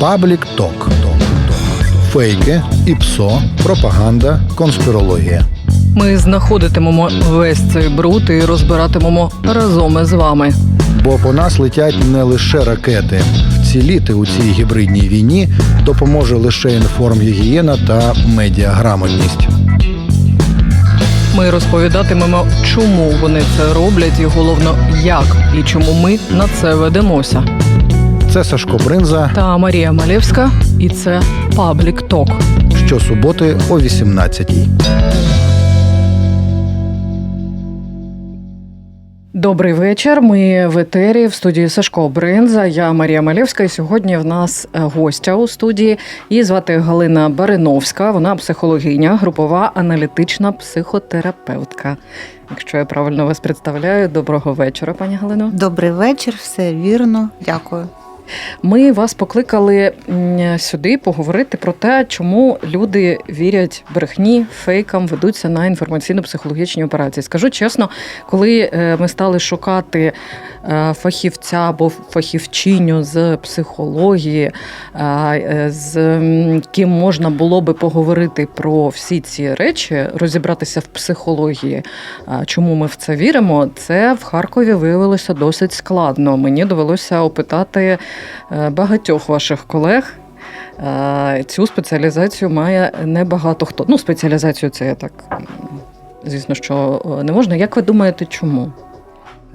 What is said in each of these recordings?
Паблік Ток. Фейки, ІПСО, пропаганда, конспірологія. Ми знаходитимемо весь цей бруд і розбиратимемо разом із вами. Бо по нас летять не лише ракети. Вціліти у цій гібридній війні допоможе лише інформгігієна та медіаграмотність. Ми розповідатимемо, чому вони це роблять, і головно, як і чому ми на це ведемося. Це Сашко Бринза Та Марія Малевська, і це Паблік Ток. щосуботи о 18-й. Добрий вечір. Ми в етері в студії Сашко Бринза. Я Марія Малєвська. І сьогодні в нас е, гостя у студії. Її звати Галина Бариновська. Вона психологиня, групова аналітична психотерапевтка. Якщо я правильно вас представляю, доброго вечора, пані Галино. Добрий вечір, все вірно. Дякую. Ми вас покликали сюди поговорити про те, чому люди вірять брехні, фейкам, ведуться на інформаційно-психологічні операції. Скажу чесно, коли е, ми стали шукати е, фахівця або фахівчиню з психології, е, з ким можна було би поговорити про всі ці речі, розібратися в психології, чому ми в це віримо, це в Харкові виявилося досить складно. Мені довелося опитати багатьох ваших колег. Е, Цю спеціалізацію має небагато хто. Ну, спеціалізацію це я так. Звісно, що е, не можна. Як ви думаєте, чому?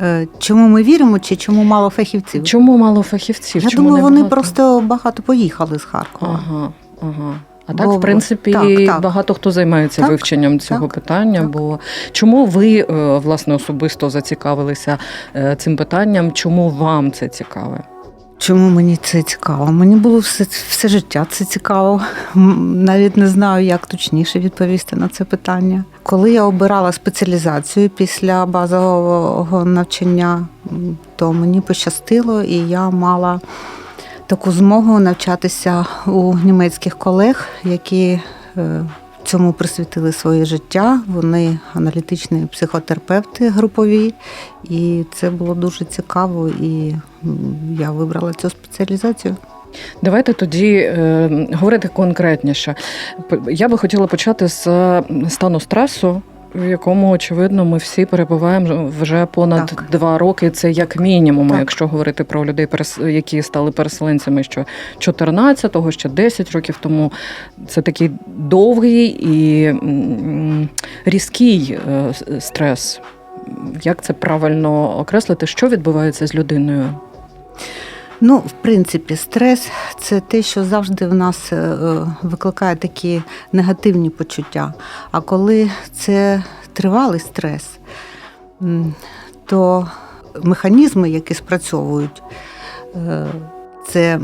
Е, Чому ми віримо, чи чому мало фахівців? Чому мало фахівців? Я чому думаю, вони просто багато поїхали з Харкова. Ага, ага. А так, Бо- в принципі, так, так. багато хто займається Так, вивченням цього так, питання. так. Бо чому ви е, власне особисто зацікавилися е, цим питанням? Чому вам це цікаве? Чому мені це цікаво? Мені було все, все життя це цікаво. Навіть не знаю, як точніше відповісти на це питання. Коли я обирала спеціалізацію після базового навчання, то мені пощастило, і я мала таку змогу навчатися у німецьких колег, які е, цьому присвятили своє життя. Вони аналітичні психотерапевти групові, і це було дуже цікаво. І я вибрала цю спеціалізацію. Давайте тоді е, говорити конкретніше. Я би хотіла почати з е, стану стресу. В якому очевидно ми всі перебуваємо вже понад Так. два роки. Це як мінімум, Так. якщо говорити про людей, які стали переселенцями ще 14-го, ще 10 років тому. Це такий довгий і різкий е, стрес. Як це правильно окреслити? Що відбувається з людиною? Ну, в принципі, стрес це те, що завжди в нас е, викликає такі негативні почуття. А коли це тривалий стрес, то механізми, які спрацьовують, е, це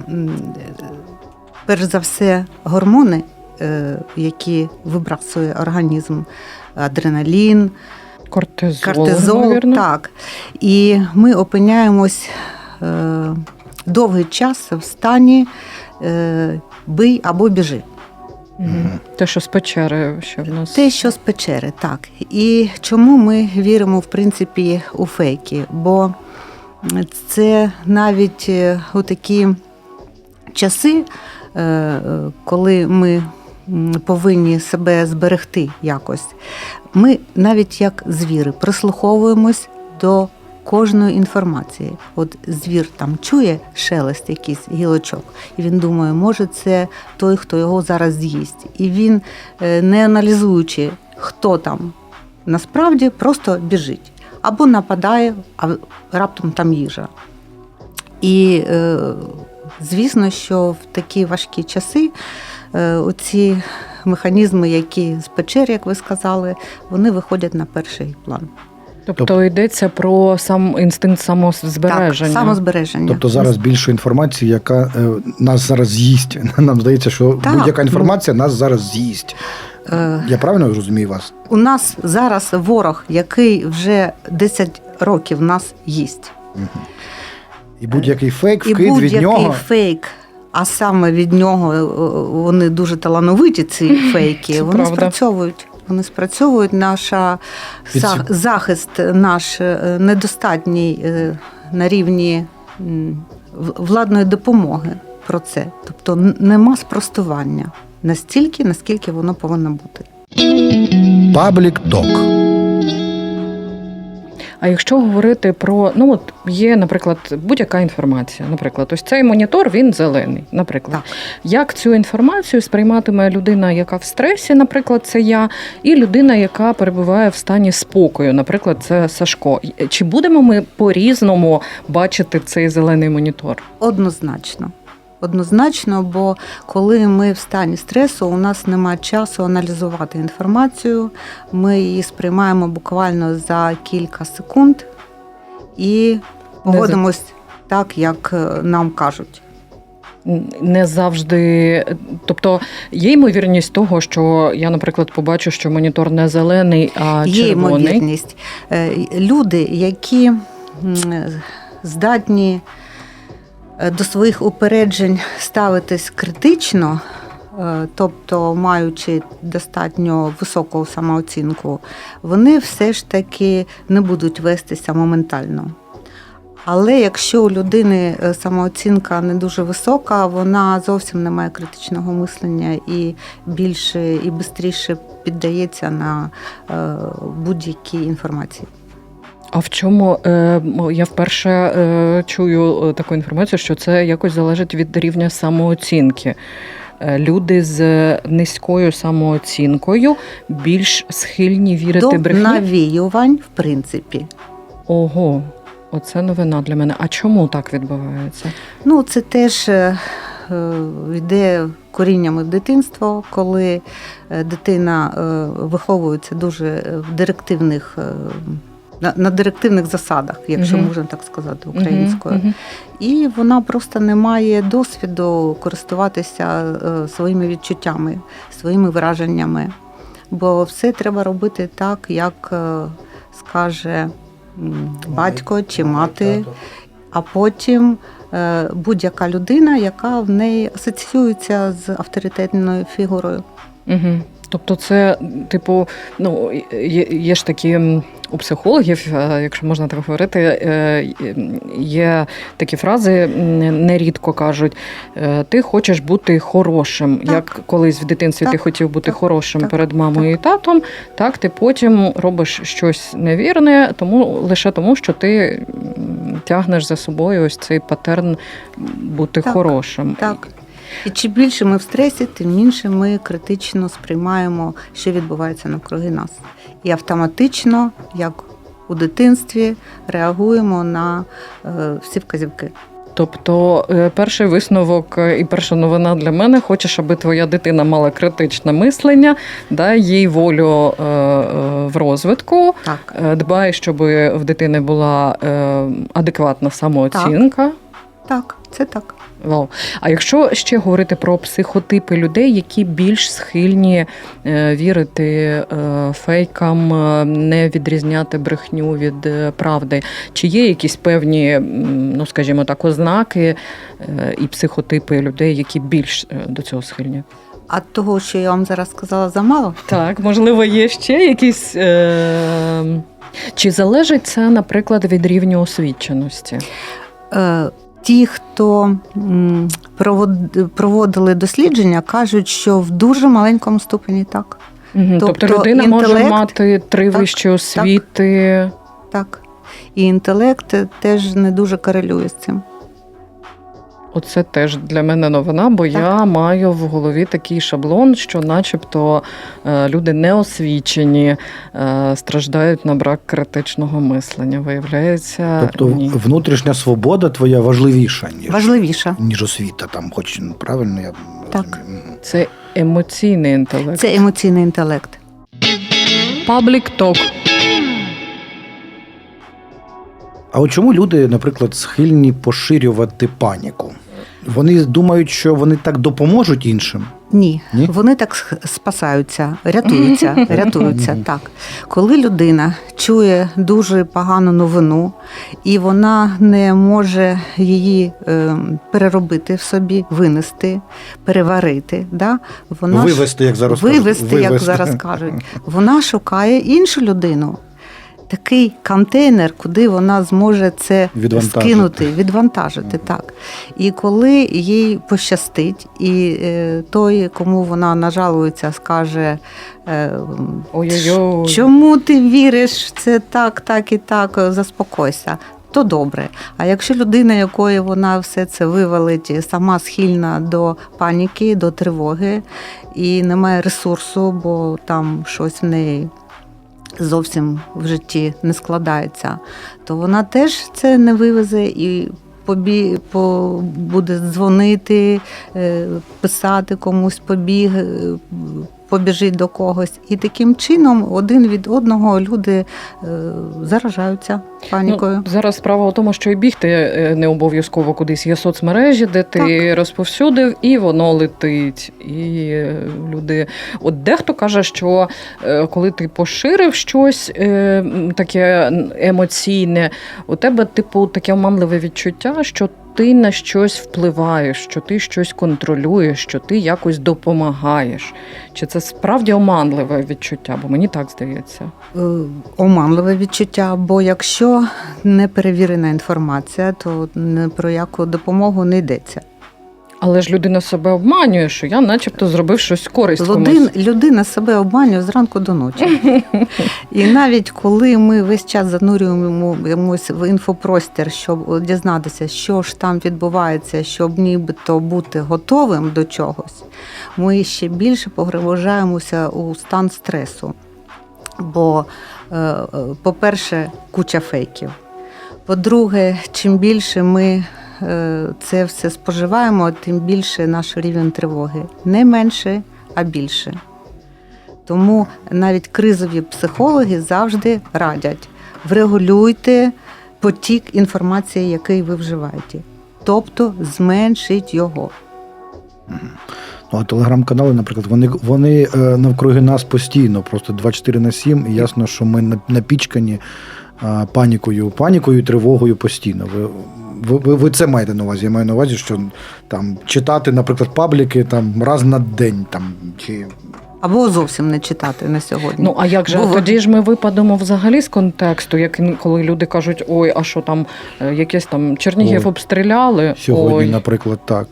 перш за все гормони, е, які вибрасує організм, адреналін, Кортизол, кортизол, так. І ми опиняємось довгий час в стані е, бий або біжи. Мгм. Те, що з печери ще в нас. Те, що з печери, так. І чому ми віримо, в принципі, у фейки? Бо це навіть е, у такі часи, е, коли ми повинні себе зберегти якось, ми навіть як звіри прислуховуємось до кожної інформації. От звір там чує шелест якийсь гілочок, і він думає, може, це той, хто його зараз з'їсть. І він, е, не аналізуючи, хто там насправді, просто біжить або нападає, а раптом там їжа. І е, звісно, що в такі важкі часи е, оці механізми, які з печер, як ви сказали, вони виходять на перший план. Тобто йдеться про сам інстинкт самозбереження. Так, самозбереження. Тобто зараз більше інформації, яка е, нас зараз з'їсть. Нам здається, що Так. будь-яка інформація нас зараз з'їсть. Е, Я правильно розумію вас? У нас зараз ворог, який вже 10 років нас їсть. І будь-який фейк, І вкид від будь-який нього. фейк, а саме від нього е, вони дуже талановиті, ці фейки, Це вони правда. спрацьовують. Вони спрацьовують. Наша Під захист наш е, недостатній е, на рівні владної допомоги про це. Тобто нема спростування настільки, наскільки воно повинно бути. Паблік ток. А якщо говорити про ну от є, наприклад, будь-яка інформація, наприклад, ось цей монітор він зелений. Наприклад, Так. як цю інформацію сприйматиме людина, яка в стресі, наприклад, це я, і людина, яка перебуває в стані спокою, наприклад, це Сашко. Чи будемо ми по-різному бачити цей зелений монітор? Однозначно. Однозначно, бо коли ми в стані стресу, у нас немає часу аналізувати інформацію, ми її сприймаємо буквально за кілька секунд і поводимось так, як е, нам кажуть. Не завжди, тобто є ймовірність того, що я, наприклад, побачу, що монітор не зелений, а Є ймовірність. Е, Люди, які здатні е, до своїх упереджень ставитись критично, е, тобто маючи достатньо високу самооцінку, вони все ж таки не будуть вестися моментально. Але якщо у людини е, самооцінка не дуже висока, вона зовсім не має критичного мислення і більше і швидше піддається на е, будь-які інформації. А в чому е, я вперше е, чую е, таку інформацію, що це якось залежить від рівня самооцінки. Люди з низькою самооцінкою більш схильні вірити До брехні. навіювань, в принципі. Ого, оце новина для мене. А чому так відбувається? Ну, це теж йде коріннями в дитинство, коли дитина виховується дуже в директивних. На, на директивних засадах, якщо можна так сказати, українською. І вона просто не має досвіду користуватися е, своїми відчуттями, своїми враженнями. Бо все треба робити так, як е, скаже м, батько чи мати, а потім е, будь-яка людина, яка в неї асоціюється з авторитетною фігурою. Угу. Тобто, це, типу, ну, є, є ж такі у психологів, е, якщо можна так говорити, е, є такі фрази, нерідко кажуть: е, ти хочеш бути хорошим. Так. Як колись в дитинстві ти хотів бути Так. хорошим Так. перед мамою і татом, так ти потім робиш щось невірне, тому лише тому, що ти тягнеш за собою ось цей патерн бути Так. хорошим. Так. І чим більше ми в стресі, тим менше ми критично сприймаємо, що відбувається навкруги нас. І автоматично, як у дитинстві, реагуємо на е, всі вказівки. Тобто, е, перший висновок е, і перша новина для мене: хочеш, аби твоя дитина мала критичне мислення, дай їй волю в розвитку. Так. Дбай, щоб в дитини була адекватна самооцінка. Так, це так. Вау. А якщо ще говорити про психотипи людей, які більш схильні е, вірити е, фейкам, е, не відрізняти брехню від правди, чи є якісь певні, ну скажімо так, ознаки і психотипи людей, які більш до цього схильні? А того, що я вам зараз сказала, замало. Так, можливо, є ще якісь. Е... Чи залежить це, наприклад, від рівню освіченості? Е, Ті, хто проводили дослідження, кажуть, що в дуже маленькому ступені так. Угу, Тобто, Тобто людина може мати три Так, вищі освіти. Так. І інтелект теж не дуже корелює з цим. Оце теж для мене новина, бо я маю в голові такий шаблон, що, начебто, е, люди неосвічені, е, страждають на брак критичного мислення. Виявляється, Тобто ні. внутрішня свобода твоя важливіша, ніж, Важливіше. ніж освіта. Там, хоч ну, правильно я Так. це емоційний інтелект. Це емоційний інтелект. паблік ток. А от чому люди, наприклад, схильні поширювати паніку? Вони думають, що вони так допоможуть іншим. Ні, Ні? вони так спасаються, рятуються, рятуються. Так, коли людина чує дуже погану новину, і вона не може її е, переробити в собі, винести, переварити, да? вона Вивести, як зараз кажуть. як Вивести. зараз кажуть, вона шукає іншу людину. Такий контейнер, куди вона зможе це Відвантажити. скинути, відвантажити. Так. І коли їй пощастить, і е, той, кому вона нажалується, скаже. е, Ой-ой-ой. Чому ти віриш? Це так, так і так, заспокойся. То добре. А якщо людина, якої вона все це вивалить, сама схильна до паніки, до тривоги і не має ресурсу, бо там щось в неї зовсім в житті не складається, то вона теж це не вивезе і побі... по... буде дзвонити, е, писати комусь побіг, е, побіжить до когось. І таким чином один від одного люди е, заражаються панікою. Ну, зараз справа у тому, що і бігти е, не обов'язково кудись. Є соцмережі, де ти розповсюдив, і воно летить. І е, люди. От дехто каже, що коли ти поширив щось таке емоційне, у тебе, типу, таке оманливе відчуття, що. Ти на щось впливаєш, що ти щось контролюєш, що ти якось допомагаєш. Чи це справді оманливе відчуття? Бо мені так здається. Е, оманливе відчуття, бо якщо не перевірена інформація, то про яку допомогу не йдеться. Але ж людина себе обманює, що я, начебто, зробив щось користь Людин, комусь. людина себе обманює зранку до ночі. І навіть коли ми весь час занурюємося в інфопростір, щоб дізнатися, що ж там відбувається, щоб нібито бути готовим до чогось, ми ще більше погружаємося у стан стресу. Бо, е, е, по-перше, куча фейків. По-друге, чим більше ми це все споживаємо, тим більше наш рівень тривоги. Не менше, а більше. Тому навіть кризові психологи завжди радять: врегулюйте потік інформації, який ви вживаєте. Тобто зменшіть його. Ну, а телеграм-канали, наприклад, вони, вони е, навкруги нас постійно, просто 24 на 7, і ясно, що ми напічкані е, панікою, панікою тривогою постійно. Ви, ви, ви, ви це маєте на увазі? Я маю на увазі, що там читати, наприклад, пабліки там раз на день там чи Або зовсім не читати на сьогодні. Ну а як же Бо- тоді ж ми випадемо взагалі з контексту, як коли люди кажуть, ой, а що там е, якесь там Чернігів Ой, обстріляли? сьогодні, ой, наприклад, так.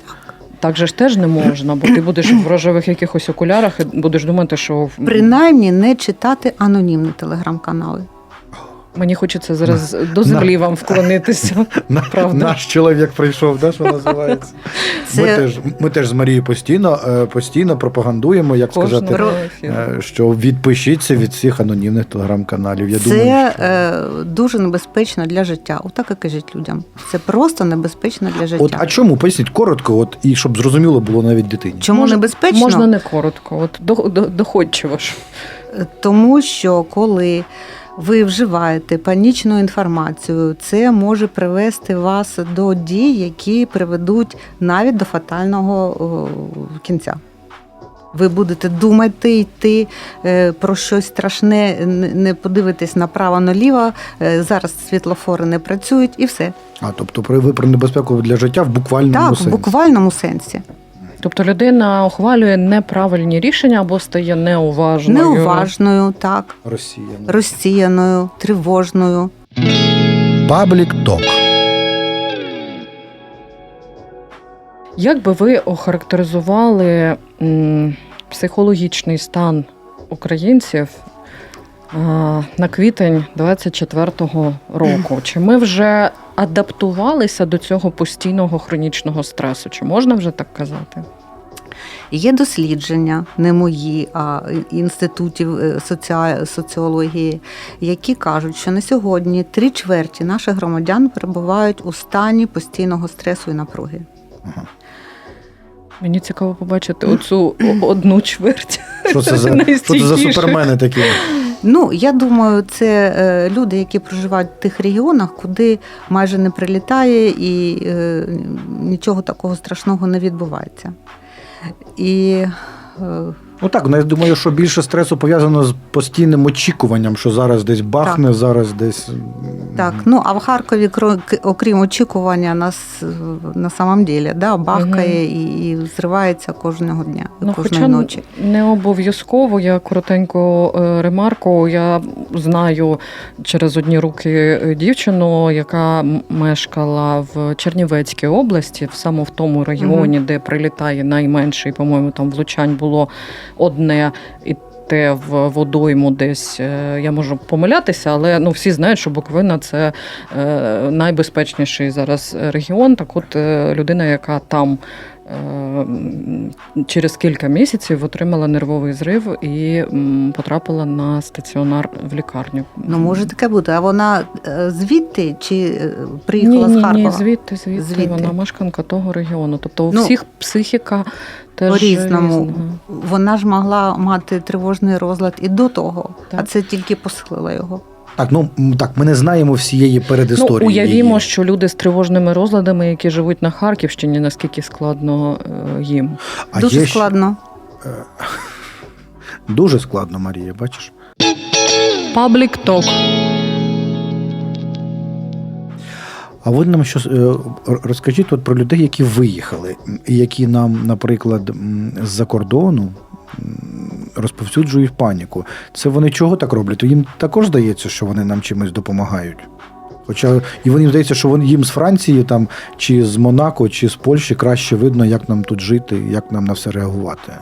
так же ж теж не можна, бо ти будеш в рожевих якихось окулярах і будеш думати, що Принаймні не читати анонімні телеграм-канали. Мені хочеться зараз до землі вам вклонитися. На, Правда. Наш чоловік прийшов, да, що називається. Ми, теж, ми теж з Марією постійно, е, постійно пропагандуємо, як сказати, Кожного ефіру. е, що відпишіться від всіх анонімних телеграм-каналів. Я це думаю, що... е, дуже небезпечно для життя. Отак і кажіть людям. Це просто небезпечно для життя. От, а чому? Поясніть коротко, от, і щоб зрозуміло було навіть дитині. Чому Можна- небезпечно? Можна не коротко, от до, до, доходчиво ж. Тому що коли ви вживаєте панічну інформацію, це може привести вас до дій, які приведуть навіть до фатального кінця. Ви будете думати, йти е, про щось страшне, не- подивитесь направо-наліво. е, Зараз світлофори не працюють і все. А тобто ви про небезпеку для життя в буквальному Так, в буквальному сенсі. Тобто людина ухвалює неправильні рішення або стає неуважною. Неуважною, так, Розсіяною. розсіяною, тривожною. Паблік ток. Як би ви охарактеризували м, психологічний стан українців на квітень 24-го року? Чи ми вже адаптувалися до цього постійного хронічного стресу? Чи можна вже так казати? Є дослідження, не мої, а інститутів е, соціології, які кажуть, що на сьогодні три чверті наших громадян перебувають у стані постійного стресу і напруги. Мені цікаво побачити оцю одну чверть. Що це за, що це за супермени такі? Ну, я думаю, це е, люди, які проживають в тих регіонах, куди майже не прилітає і е, нічого такого страшного не відбувається. І е, Ну так, ну, я думаю, що більше стресу пов'язано з постійним очікуванням, що зараз десь бахне, зараз десь. Так, ну а в Харкові, окрім очікування, нас на самом ділі да, бахкає і, і зривається кожного дня, Ну, кожної хоча ночі. не обов'язково. Я коротенько е, ремарку. Я знаю через одні руки е, дівчину, яка мешкала в Чернівецькій області, в саме в тому регіоні, де прилітає найменше, і, по-моєму, там влучань було одне. І те в водойму десь е, я можу помилятися, але ну всі знають, що Буковина це е, найбезпечніший зараз регіон. Так, от людина, яка там через кілька місяців отримала нервовий зрив і потрапила на стаціонар в лікарню. Ну, може таке бути. А вона е, звідти чи е, приїхала ні, з Харкова? Ні, звідти, звідти, Звідти. вона мешканка того регіону. Тобто у Ну, всіх психіка теж По-різному. різна. Вона ж могла мати тривожний розлад і до того, а це тільки посилило його. Так, ну м, так, ми не знаємо всієї передісторії. Ну, уявімо, її. що люди з тривожними розладами, які живуть на Харківщині, наскільки складно е, їм. А Дуже є ще- складно. Дуже складно, Марія, бачиш? Паблік ток. А ви нам щось е, розкажіть от про людей, які виїхали, які нам, наприклад, з-за кордону розповсюджують паніку. Це вони чого так роблять? Їм також здається, що вони нам чимось допомагають. Хоча і вони здається, що вони їм з Франції там, чи з Монако, чи з Польщі краще видно, як нам тут жити, як нам на все реагувати.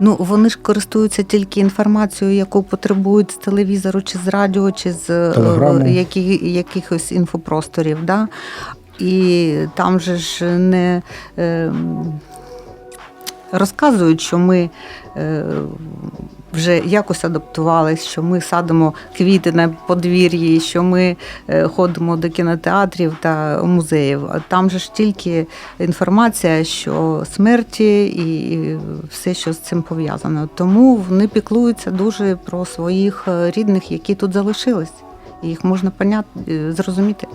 Ну вони ж користуються тільки інформацією, яку потребують з телевізору, чи з радіо, чи з е, Телеграму. які, якихось інфопросторів. Да? І там же ж не е, розказують, що ми е, вже якось адаптувалися, що ми садимо квіти на подвір'ї, що ми е, ходимо до кінотеатрів та музеїв. Там же ж тільки інформація, що смерті і все, що з цим пов'язано. Тому вони піклуються дуже про своїх е, рідних, які тут залишились. Їх можна поняти, зрозуміти.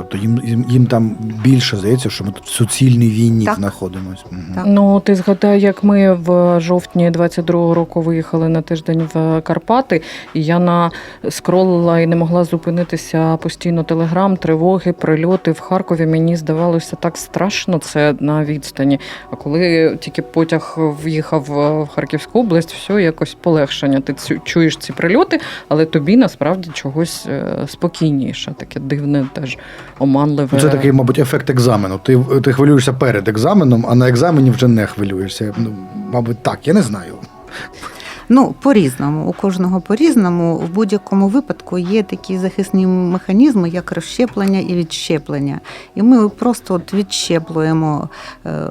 Тобто їм, їм, їм там більше здається, що ми тут в суцільній війні Так. знаходимося. Так. Ну, ти згадай, як ми в жовтні 22-го року виїхали на тиждень в Карпати, і я на скролила і не могла зупинитися постійно телеграм, тривоги, прильоти в Харкові. Мені здавалося так страшно це на відстані. А коли тільки потяг в'їхав в Харківську область, все якось полегшення. Ти цю- чуєш ці прильоти, але тобі насправді чогось е, спокійніше, таке дивне, теж оманливе. Ну, Це такий, мабуть, ефект екзамену. Ти, ти хвилюєшся перед екзаменом, а на екзамені вже не хвилюєшся. Ну, мабуть, так, я не знаю. Ну, по-різному, у кожного по-різному. В будь-якому випадку є такі захисні механізми, як розщеплення і відщеплення. І ми просто от відщеплюємо е,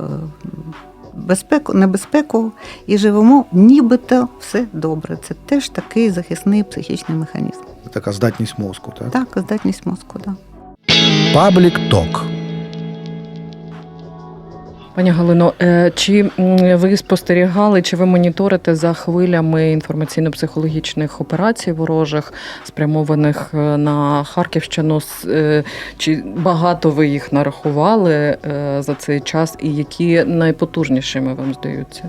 безпеку, небезпеку і живемо, нібито все добре. Це теж такий захисний психічний механізм. Така здатність мозку. Так? Так, здатність мозку, так. Паблік ток. Пані Галино, е, чи ви спостерігали, чи ви моніторите за хвилями інформаційно-психологічних операцій ворожих, спрямованих е, на Харківщину? Е, Чи багато ви їх нарахували за цей час, і які найпотужнішими вам здаються?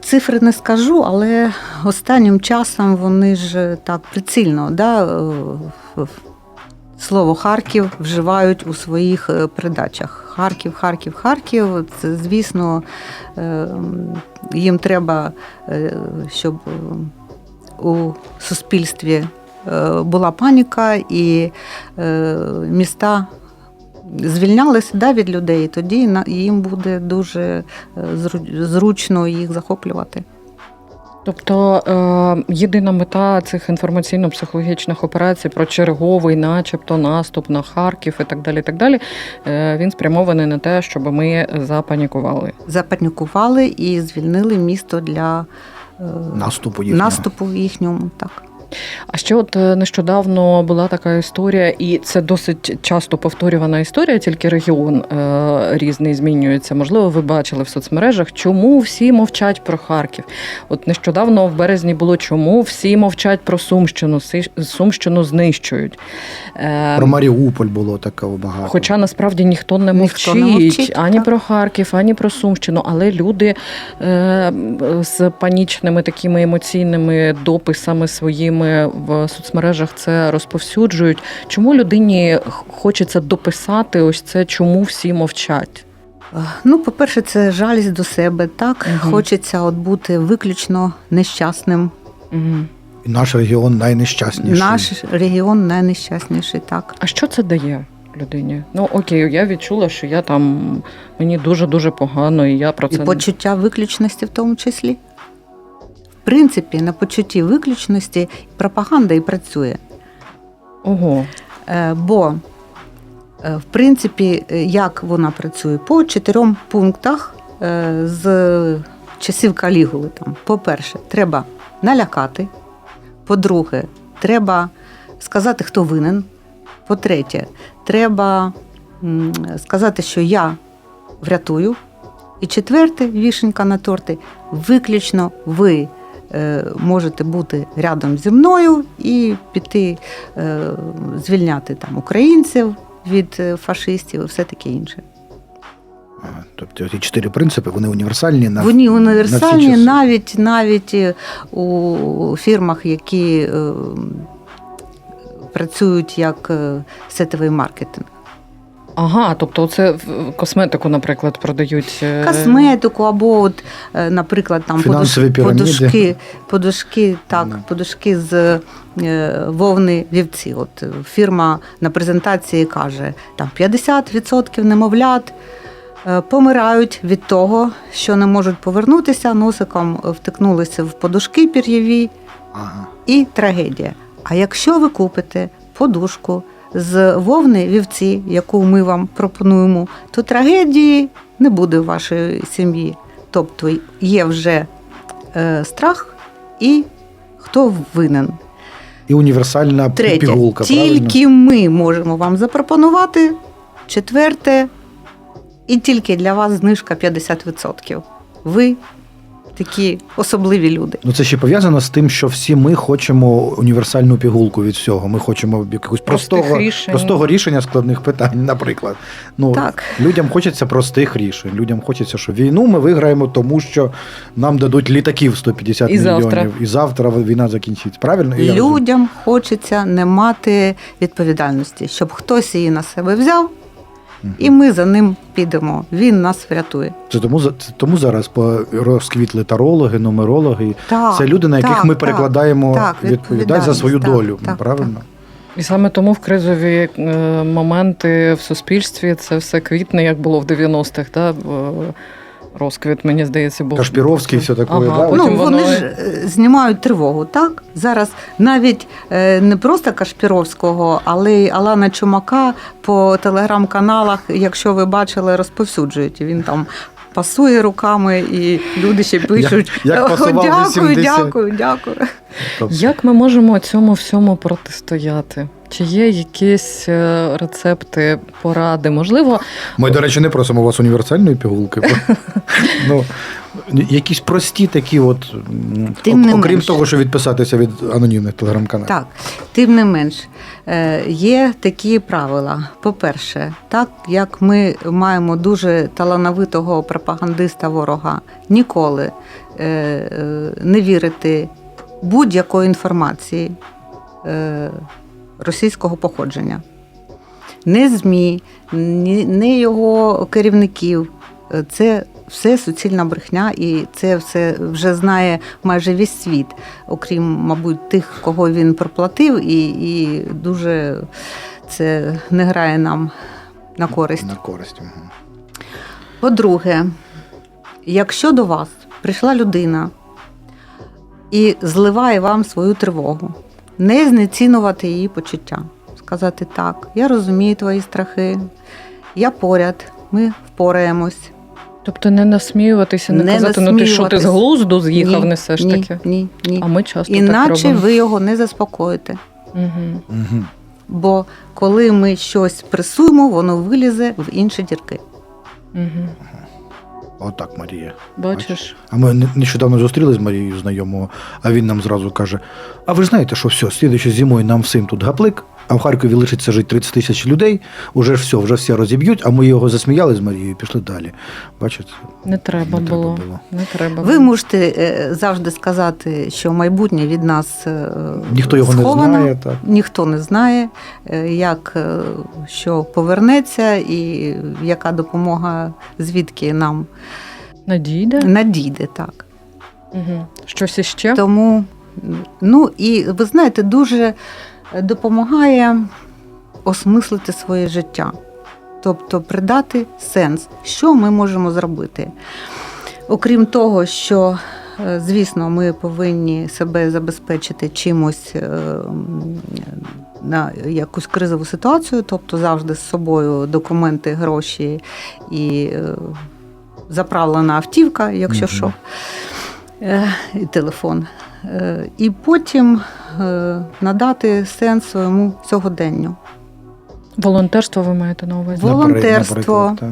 Цифри не скажу, але останнім часом вони ж так прицільно да, слово Харків вживають у своїх е, передачах. Харків, Харків, Харків. Це, звісно, е, їм треба, е, щоб у суспільстві була паніка і міста. Звільнялися да, від людей, тоді їм буде дуже зручно їх захоплювати. Тобто е, єдина мета цих інформаційно-психологічних операцій про черговий, начебто, наступ на Харків і так далі. і так далі, е, він спрямований на те, щоб ми запанікували. Запанікували і звільнили місто для е, Наступу їхнього. наступу їхньому. Так. А ще от е, нещодавно була така історія, і це досить часто повторювана історія, тільки регіон е, різний змінюється. Можливо, ви бачили в соцмережах, чому всі мовчать про Харків. От нещодавно в березні було чому всі мовчать про Сумщину, Сумщину знищують. Е, Про Маріуполь було такого багато. Хоча насправді ніхто не Ніхто мовчить, не мовчить, ані так. про Харків, ані про Сумщину, але люди е, з панічними такими емоційними дописами своїми в соцмережах це розповсюджують. Чому людині хочеться дописати ось це, чому всі мовчать? Е, Ну, по-перше, це жалість до себе. Так Мгм. хочеться от бути виключно нещасним. Угу. І наш регіон найнещасніший. Наш регіон найнещасніший. Так А що це дає? Людині, ну окей, я відчула, що я там мені дуже дуже погано, і я про і це почуття виключності, в тому числі. В принципі, на почутті виключності пропаганда і працює. ого. Е, Бо, е, в принципі, е, як вона працює? По чотирьом пунктах з часів Калігули. Там. По-перше, треба налякати. По-друге, треба сказати, хто винен. По-третє, треба сказати, що я врятую. І четверте, вішенька на торти, виключно ви можете бути рядом зі мною і піти е, звільняти там українців від е, фашистів і все таке інше. Тобто ці чотири принципи вони універсальні на Вони на універсальні всі часи. навіть навіть е, у фірмах, які е, працюють як е, сетовий маркетинг. Ага, тобто це косметику, наприклад, продають. е, Косметику або, от, е, наприклад, там Фінансові піраміди. подушки, подушки, так, Ну. подушки з е, вовни вівці. От фірма на презентації каже, там 50% немовлят. Помирають від того, що не можуть повернутися, носиком втикнулися в подушки пір'єві, Ага. і трагедія. А якщо ви купите подушку з вовни вівці, яку ми вам пропонуємо, то трагедії не буде в вашій сім'ї. Тобто є вже е, страх і хто винен. І універсальна Третє, пігулка, тільки ми можемо вам запропонувати. Четверте, і тільки для вас знижка 50%. Ви такі особливі люди. Ну це ще пов'язано з тим, що всі ми хочемо універсальну пігулку від всього. Ми хочемо якогось простого рішень. простого рішення складних питань, наприклад. Ну Так. людям хочеться простих рішень. Людям хочеться, що війну ми виграємо, тому що нам дадуть літаків 150 І мільйонів, завтра. і завтра війна закінчиться. Правильно? Розумію? Людям хочеться не мати відповідальності, щоб хтось її на себе взяв. І ми за ним підемо. Він нас врятує. Це тому це тому зараз по- розквітли тарологи, нумерологи. Так, Це люди, на яких так, ми перекладаємо так, відповідальність за свою так, долю. так, правильно? І саме тому в кризові е, моменти в суспільстві це все квітне, як було в 90-х, да? Розквіт, мені здається, був. Кашпіровський, все таке, Ага, да? ну, вони воно- ж е, знімають тривогу, так? Зараз навіть е, не просто Кашпіровського, але й Алана Чумака по телеграм-каналах, якщо ви бачили, розповсюджують. Він там пасує руками, і люди ще пишуть. Як- як пасував дякую, 80. дякую, дякую. Тобто, Як ми можемо цьому всьому протистояти? Чи є якісь е, рецепти, поради? Можливо, Ми, до речі, не просимо у вас універсальної пігулки. ну, якісь прості такі, от, Тим не окрім менше. того, що відписатися від анонімних телеграм-каналів. Так, тим не менш, е, є такі правила. По-перше, так як ми маємо дуже талановитого пропагандиста ворога, ніколи е, не вірити будь-якої інформації е, російського походження. Не ЗМІ, не його керівників. Е, Це все суцільна брехня, і це все вже знає майже весь світ, окрім, мабуть, тих, кого він проплатив, і, і дуже це не грає нам на користь. На користь. По-друге, якщо до вас прийшла людина і зливає вам свою тривогу, не знецінувати її почуття, сказати так, я розумію твої страхи, я поряд, ми впораємось. Тобто не насміюватися, не, Не казати, ну ти що ти з глузду з'їхав, Ні, несеш ні, таке. Ні, ні. А ми часто так Іначе робимо. ви його не заспокоїте. Угу. Угу. Бо коли ми щось пресуємо, воно вилізе в інші дірки. Угу. Отак, Марія. Бачиш? А ми нещодавно зустрілися з Марією знайомого, а він нам зразу каже: А ви ж знаєте, що все, слідуючи зимою нам всім тут гаплик, а в Харкові лишиться жити 30 тисяч людей, уже ж все, вже всі розіб'ють, а ми його засміяли з Марією і пішли далі. Бачите? Не треба, Не треба було. було. Не треба. Ви було. можете е, завжди сказати, що майбутнє від нас е, Ніхто його сховано. не знає. Так. Ніхто не знає, е, як що повернеться, і яка допомога звідки нам Надійде? надійде так. Угу. Щось іще? Тому, ну і ви знаєте, дуже допомагає осмислити своє життя, тобто придати сенс, що ми можемо зробити. Окрім того, що, е, звісно, ми повинні себе забезпечити чимось е, на якусь кризову ситуацію, тобто завжди з собою документи, гроші і е, заправлена автівка, якщо Мгм. що, Е, і телефон. І потім надати сенс своєму сьогоденню. Волонтерство ви маєте на увазі? Волонтерство. Так.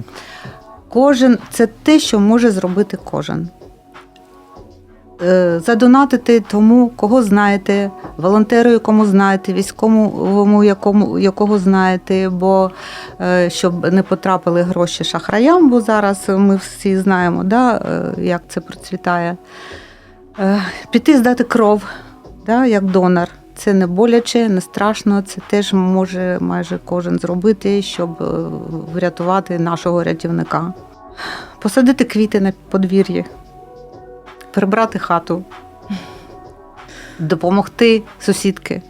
Кожен це те, що може зробити кожен. Е, Задонатити тому, кого знаєте, волонтеру, якому знаєте, військовому, якому, якого знаєте, бо е, щоб не потрапили гроші шахраям, бо зараз ми всі знаємо, да, е, як це процвітає. Е, Піти здати кров, да, як донор. Це не боляче, не страшно. Це теж може майже кожен зробити, щоб е, врятувати нашого рятівника. Посадити квіти на подвір'ї, прибрати хату, допомогти сусідки,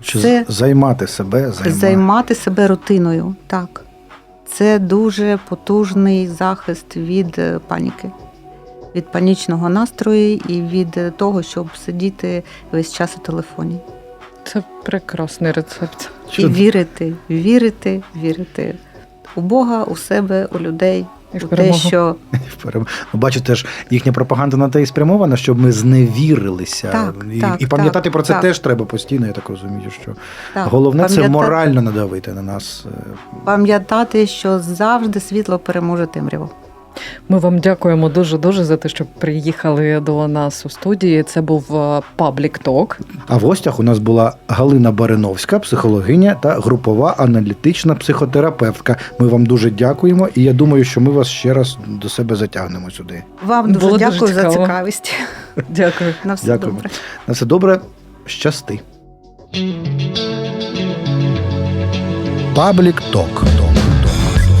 Чи Це- займати себе, займати. займати себе рутиною. Так. Це дуже потужний захист від е, паніки, від панічного настрою і від е, того, щоб сидіти весь час у телефоні. Це прекрасний рецепт. І вірити, вірити, вірити у Бога, у себе, у людей, І в у те, що. Ну, бачите ж, їхня пропаганда на те і спрямована, щоб ми зневірилися. Так, і, так, і пам'ятати так, про це так. теж треба постійно, я так розумію, що так, головне це морально надавити на нас. е, пам'ятати, що завжди світло переможе темряву. Ми вам дякуємо дуже дуже за те, що приїхали до нас у студії. Це був е, Паблік Ток. А в гостях у нас була Галина Бариновська, психологиня та групова аналітична психотерапевтка. Ми вам дуже дякуємо, і я думаю, що ми вас ще раз до себе затягнемо сюди. Вам дуже Було дуже дякую за цікавість. Дякую. На все Дякуємо. добре. На все добре, щасти. Паблік Ток.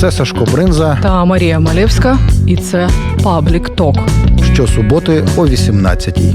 Це Сашко Бринза Та Марія Малевська, і це Паблік Ток. щосуботи о 18-й.